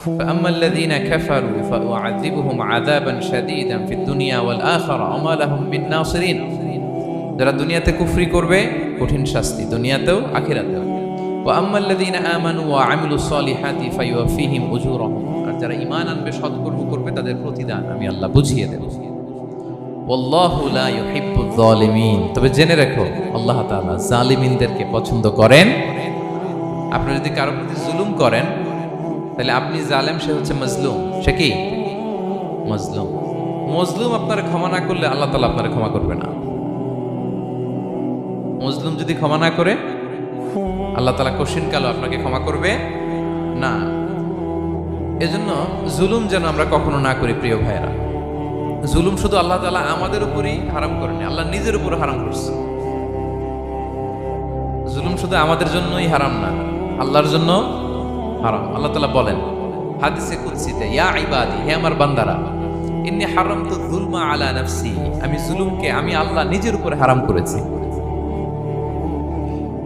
فأما الذين كفروا فأعذبهم عذابا شديدا في الدنيا والآخرة وما لهم من ناصرين যারা দুনিয়াতে কুফরি করবে কঠিন শাস্তি দুনিয়াতেও আখিরাতেও وأما الذين آمنوا وعملوا الصالحات فيوفيهم أجورهم আর যারা ঈমান আনবে সৎকর্ম করবে তাদের প্রতিদান আমি আল্লাহ বুঝিয়ে দেব ওয়াল্লাহু লা ইউহিব্বুয যালিমিন তবে জেনে রাখো আল্লাহ তাআলা জালিমিনদেরকে পছন্দ করেন আপনি যদি কারো প্রতি জুলুম করেন তাহলে আপনি জালেম, সে হচ্ছে মজলুম। সে কি? মজলুম। মজলুম আপনার ক্ষমা না করলে আল্লাহ তালা আপনার ক্ষমা করবে না। মজলুম যদি ক্ষমা না করে, আল্লাহ তালা কশিন কালো আপনাকে ক্ষমা করবে না। এজন্য জুলুম যেন আমরা কখনো না করি, প্রিয় ভাইয়েরা। জুলুম শুধু আল্লাহ তালা আমাদের উপরই হারাম করেনি আল্লাহ নিজের উপর হারাম করছে। জুলুম শুধু আমাদের জন্যই হারাম না, আল্লাহর জন্য হারাম। আল্লাহ তালা বলেন, হাদিসে কুৎসিতে ইয়া ইবাদি, হে আমার বান্দারা হারাম তো জুলমা আলা নাফসি, আমি জুলুমকে আমি আল্লাহ নিজের উপরে হারাম করেছি।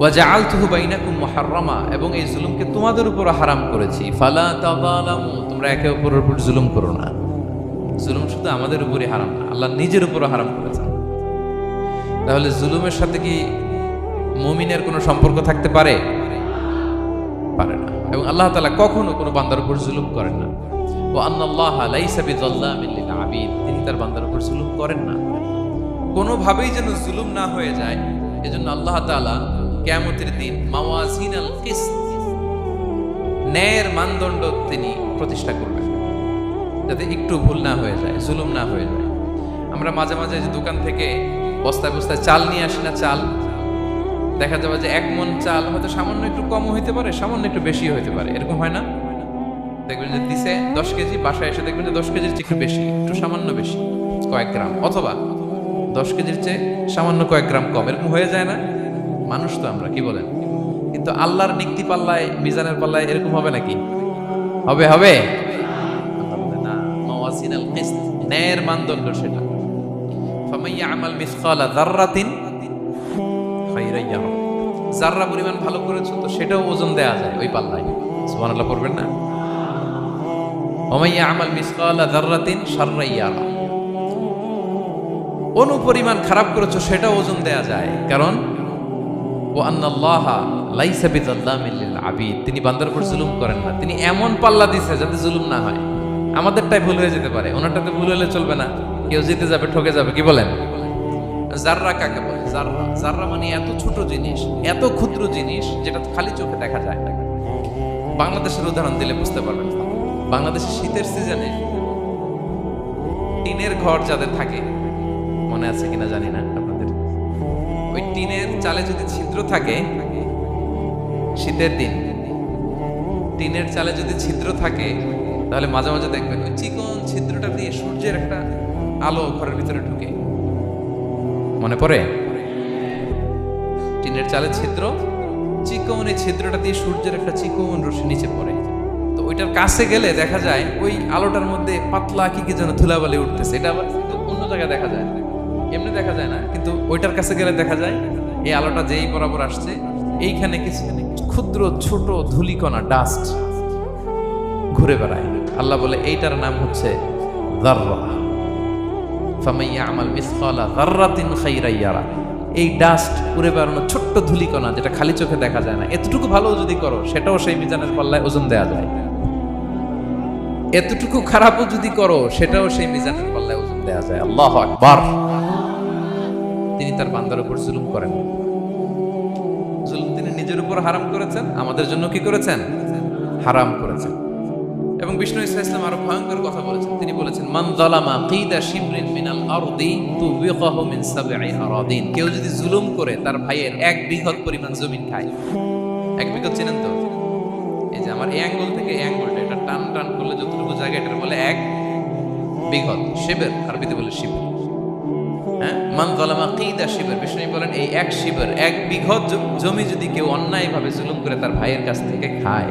ওয়াজআলতুহু বাইনাকুম মুহাররামা, এবং এই জুলুমকে তোমাদের উপর হারাম করেছি। ফালা তাযালামু, তোমরা একে অপরের উপর জুলুম করো না। জুলুম শুধু আমাদের উপরই হারাম না, আল্লাহ নিজের উপর হারাম করেছেন। তাহলে জুলুমের সাথে কি মুমিনের কোনো সম্পর্ক থাকতে পারে? পারে না। এবং আল্লাহ তাআলা কখনো কোনো বান্দার উপর জুলুম করেন না। ও আন্নাল্লাহ লিল আবিদ তিনি তার বান্দার উপর জুলুম করেন না। কোনোভাবেই যেন জুলুম না হয়ে যায়, এজন্য আল্লাহ তাআলা কিয়ামতের দিন মাওয়াজিন আল ন্যায়ের মানদণ্ড তিনি প্রতিষ্ঠা করবেন। যাতে একটু ভুল না হয়ে যায়, জুলুম না হয়ে যায়। আমরা মাঝে মাঝে দোকান থেকে বস্তায় বস্তায় চাল নিয়ে আসি না চাল দেখা যাবে যে এক মন চাল হয়তো সামান্য একটু কম হইতে পারে, সামান্য একটু বেশি হইতে পারে। এরকম হয় না? দেখবেন যে দিছে দশ কেজি, বাসায় এসে দেখবেন যে দশ কেজির চেয়ে একটু বেশি, একটু সামান্য বেশি, কয়েক গ্রাম। অথবা দশ কেজির চেয়ে সামান্য কয়েক গ্রাম কম, এরকম হয়ে যায় না? মানুষ তো আমরা, কি বলেন? কিন্তু আল্লাহর নিক্তি পাল্লায়, মিজানের পাল্লায় এরকম হবে নাকি? হবে হবে? ন্যায়ের মানদণ্ড সেটা। আমাল মিসকালা যাররাতিন ইয়ারা যাররা পরিমাণ ভালো করেছ, তো সেটাও ওজন দেয়া যায় ওই পাল্লায়। না? ওমাইয়া আমাল মিসকালা খারাপ করেছ, সেটাও ওজন দেয়া যায়। কারণ, ও আন্নাল্লাহা আবিদ তিনি বান্দার উপর জুলুম করেন না। তিনি এমন পাল্লা দিছে যাতে জুলুম না হয়। আমাদেরটাই ভুল হয়ে যেতে পারে। ওনারটাতে ভুল হলে চলবে না। কেউ জিতে যাবে, ঠকে যাবে, কি বলেন? জাররা কাকে বলে? জাররা জাররা মানে এত ছোট জিনিস, এত ক্ষুদ্র জিনিস যেটা খালি চোখে দেখা যায় না। বাংলাদেশের উদাহরণ দিলে বুঝতে পারবেন। বাংলাদেশের শীতের সিজনে টিনের ঘর যাদের থাকে, মনে আছে কিনা জানি না আপনাদের? ওই টিনের চালে যদি ছিদ্র থাকে, শীতের দিন, টিনের চালে যদি ছিদ্র থাকে, তাহলে মাঝে মাঝে দেখবেন ওই চিকন ছিদ্রটা দিয়ে সূর্যের একটা আলো ঘরের ভিতরে ঢুকে। মনে পড়ে? টিনের চালে ছিদ্র, চিকন এই ছিদ্রটা দিয়ে সূর্যের একটা চিকন রশ্মি নিচে পড়ে। তো ওইটার কাছে গেলে দেখা যায় ওই আলোটার মধ্যে পাতলা কি কি যেন ধুলাবালি উঠতেছে। এটা আবার অন্য জায়গায় দেখা যায়। এমনি দেখা যায় না, কিন্তু ওইটার কাছে গেলে দেখা যায় এই আলোটা যেই বরাবর আসছে, এইখানে কিছু ক্ষুদ্র ছোট ধুলিকণা ডাস্ট ঘুরে বেড়ায়। আল্লাহ বলে, এইটার নাম হচ্ছে দাররা। ফামাইয়া আমাল মিসকালা দাররাতিন খাইরাইয়ারা। এই ডাস্ট উড়ে বেড়ানো ছোট্ট ধুলিকণা যেটা খালি চোখে দেখা যায় না। এতটুকু ভালো যদি করো, সেটাও সেই মিজানের পাল্লায় ওজন দেয়া যায়। এতটুকু খারাপও যদি করো, সেটাও সেই মিজানের পাল্লায় ওজন দেয়া যায়। আল্লাহ আকবার। তিনি তার বান্দার উপর জুলুম করেন। জুলুম তিনি নিজের উপর হারাম করেছেন, আমাদের জন্য কি করেছেন? হারাম করেছেন। এবং বিষ্ণু ইসা ইসলাম আরও ভয়ঙ্কর কথা বলেছেন। তিনি বলেছেন মান যালামা কিদা শিবরিন মিনাল আরদি তুবিকাহু মিন সাবঈ আরাদিন। কেউ যদি জুলুম করে, তার ভাইয়ের এক বিঘত পরিমাণ জমিন খায়। এক বিঘত চেনেন তো? এই যে আমার এই অ্যাঙ্গল থেকে এই অ্যাঙ্গলটা, এটা টান টান করলে যতটুকু জায়গা, এটার বলে এক বিঘত শিবের, আরবিতে বলে শিবের। হ্যাঁ? মান যালামা কিদা শিবের, বিষ্ণু বলেন এই এক শিবের, এক বিঘত জমি যদি কেউ অন্যায়ভাবে জুলুম করে, তার ভাইয়ের কাছ থেকে খায়।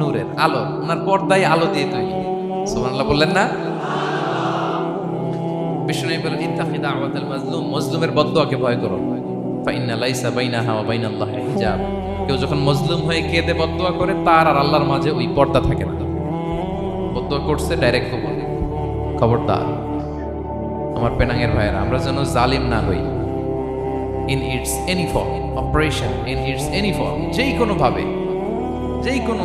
নূরের আলো, ওনার পর্দায় আলো দিয়ে তৈরি। সুবহানাল্লাহ বললেন না? করছে ডাইরেক্ট আমার পেনাঙ্গের ভাইয়েরা, আমরা যেন জালিম না হই। In its any form operation in its any form যেই কোনোভাবে যেই কোনো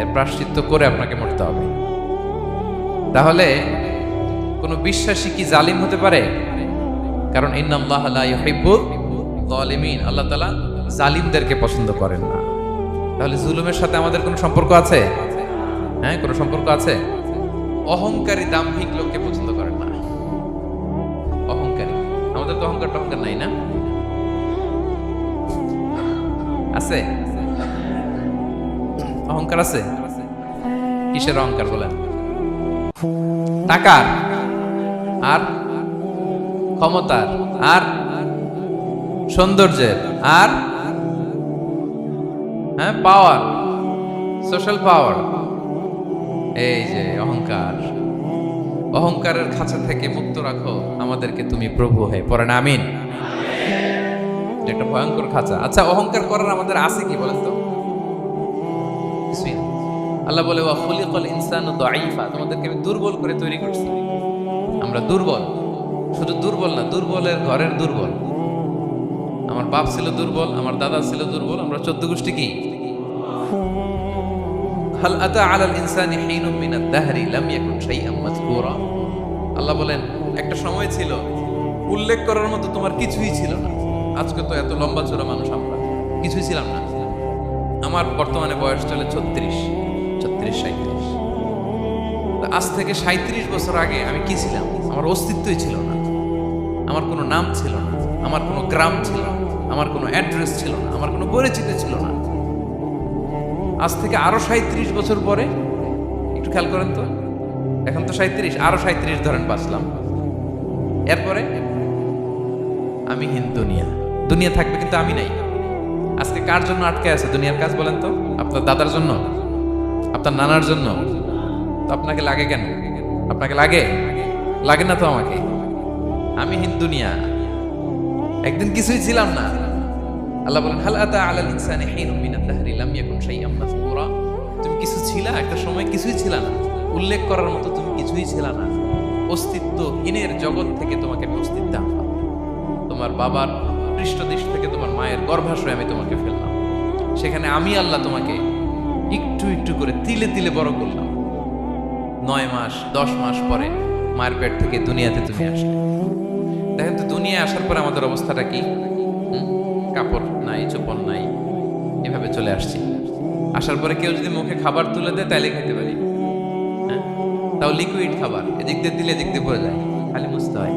এর প্রাশ্চিত্য করে আপনাকে মরতে হবে। তাহলে কোনো বিশ্বাসী কি জালিম হতে পারে? কারণ আল্লাহ তাআলা জালিমদেরকে পছন্দ করেন না। তাহলে জুলুমের সাথে আমাদের কোনো সম্পর্ক আছে? হ্যাঁ কোনো সম্পর্ক আছে? অহংকারী দাম্ভিক লোককে পছন্দ করেন না। অহংকারী। আমাদের তো অহংকার টহংকার নাই না? আছে? অহংকার আছে? কিসের অহংকার বলেন? টাকার? আর? ক্ষমতার? আর? সৌন্দর্যের? আর? হ্যাঁ পাওয়ার সোশ্যাল পাওয়ার এই যে অহংকার। অহংকারের খাঁচা থেকে মুক্ত রাখো আমাদেরকে তুমি প্রভু হয়ে পরে না, আমিন। একটা ভয়ঙ্কর খাঁচা। আচ্ছা অহংকার করার আমাদের আছে কি, বলেন তো। আল্লাহ বলে, ওয়া খুলিকাল ইনসানু দাঈফা তোমাদেরকে আমি দুর্বল করে তৈরি করছি। আমরা দুর্বল। শুধু দুর্বল না, দুর্বলের ঘরের দুর্বল। আমার বাপ ছিল দুর্বল, আমার দাদা ছিল দুর্বল, আমরা চোদ্দ গোষ্ঠী কি? হাল আতা আলাল ইনসানি হিনুম মিনাদ দাহরি, লাম ইয়াকুন শাইআম মাযকুরা আল্লাহ বলেন, একটা সময় ছিল, উল্লেখ করার মতো তোমার কিছুই ছিল না। আজকে তো এত লম্বা চোরা মানুষ আমরা, কিছুই ছিলাম না। আমার বর্তমানে বয়স চলে ছত্রিশ। ছত্রিশ সাঁত্রিশ আজ থেকে সাঁত্রিশ বছর আগে আমি কি ছিলাম? আমার অস্তিত্বই ছিল না। আমার কোনো নাম ছিল না। আমার কোনো গ্রাম ছিল না। আমার কোনো অ্যাড্রেস ছিল না। আমার কোনো পরিচিতি ছিল না। আজ থেকে আরও সাঁত্রিশ বছর পরে, একটু খেয়াল করেন তো, এখন তো সাঁত্রিশ আরও সাঁত্রিশ ধরেন বাঁচলাম। এরপরে আমি হিন দুনিয়া। দুনিয়া থাকবে কিন্তু আমি নাই। আজকে কার জন্য আটকে আছে দুনিয়ার কাজ বলেন তো? আপনার দাদার জন্য? আপনার নানার জন্য? তো আপনাকে লাগে কেন? আপনাকে লাগে? লাগে না তো আমাকে? আমি হিন্দুনিয়া একদিন কিছুই ছিলাম না। আল্লাহ বলেন, হাল আতা আলাল ইনসানি হিনুম মিনাদ দাহরি লাম ইয়াকুন শাইআম তুমি কিছু ছিলা? একটা সময় কিছুই ছিল না। উল্লেখ করার মতো তুমি কিছুই ছিল না। অস্তিত্ব হীনের জগৎ থেকে তোমাকে আমি অস্তিত্ব আনলাম। তোমার বাবার পৃষ্ঠদেশ থেকে তোমার মায়ের গর্ভাশয়ে আমি তোমাকে ফেললাম। সেখানে আমি আল্লাহ তোমাকে একটু একটু করে তিলে তিলে বড় করলাম। নয় মাস, দশ মাস পরে মায়ের পেট থেকে দুনিয়াতে তুমি আসলে। দেখেন তো, দুনিয়ায় আসার পরে আমাদের অবস্থাটা কি? কাপড় নাই চোপল নাই, এভাবে চলে আসছি। আসার পরে কেউ যদি মুখে খাবার তুলে দেয়, তাইলে খেতে পারি। হ্যাঁ? তাও লিকুইড খাবার, এদিক দিয়ে দিলে এদিক দিয়ে পড়ে যায়, খালি বুঝতে হয়।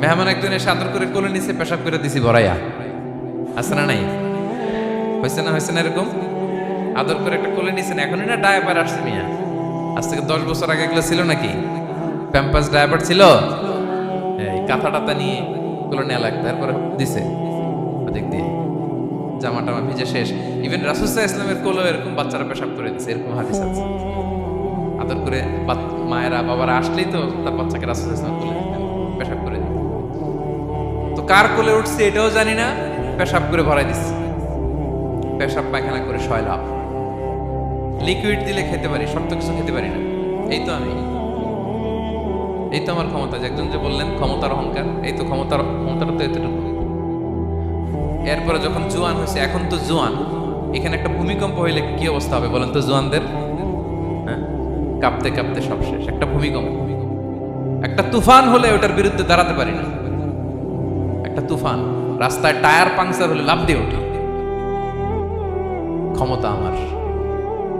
মেহমান একজন এসে আদর করে কোলে নিচে পেশাব করে দিছি ভরাইয়া আছে না নাই? হয়েছে না হয়েছে না এরকম? আদর করে একটা কোলে নিছেন, এখনই না ডায়াপার আসছে মিয়া? আজ থেকে দশ বছর আগে এগুলো ছিল নাকি? প্যাম্পাস ডায়াপার ছিল? এই কাঁথা টাতা নিয়ে কোলে নেওয়া লাগতো, তারপরে দিছে। ওদিক দিয়ে জামা টামা ভিজে শেষ। ইভেন রাসুসাহ ইসলামের কোলো এরকম বাচ্চারা পেশাব করে দিচ্ছে এরকম হাদিস আছে। আদর করে মায়েরা, বাবারা আসলেই তো তার বাচ্চাকে রাসুসাহ ইসলাম কোলে পেশাব করে দিতেন তো কার কোলে উঠছে এটাও জানি না, পেশাব করে ভরাই দিচ্ছে পেশাব পায়খানা করে শয়লাভ লিকুইড দিলে খেতে পারি, শক্ত কিছু খেতে পারি না। এই তো আমি। এই তো আমার ক্ষমতা। যে একজন যে বললেন, ক্ষমতার অহংকার, এই তো ক্ষমতার ক্ষমতাটা তো এতটুকু। এরপরে যখন জোয়ান হয়েছে, এখন তো জোয়ান, এখানে একটা ভূমিকম্প হইলে কি অবস্থা হবে বলেন তো জোয়ানদের? হ্যাঁ? কাঁপতে কাঁপতে সব শেষ। একটা ভূমিকম্প। একটা তুফান হলে ওটার বিরুদ্ধে দাঁড়াতে পারি না। একটা তুফান। রাস্তায় টায়ার পাংচার হলে লাভ দিয়ে ওঠে ক্ষমতা আমার।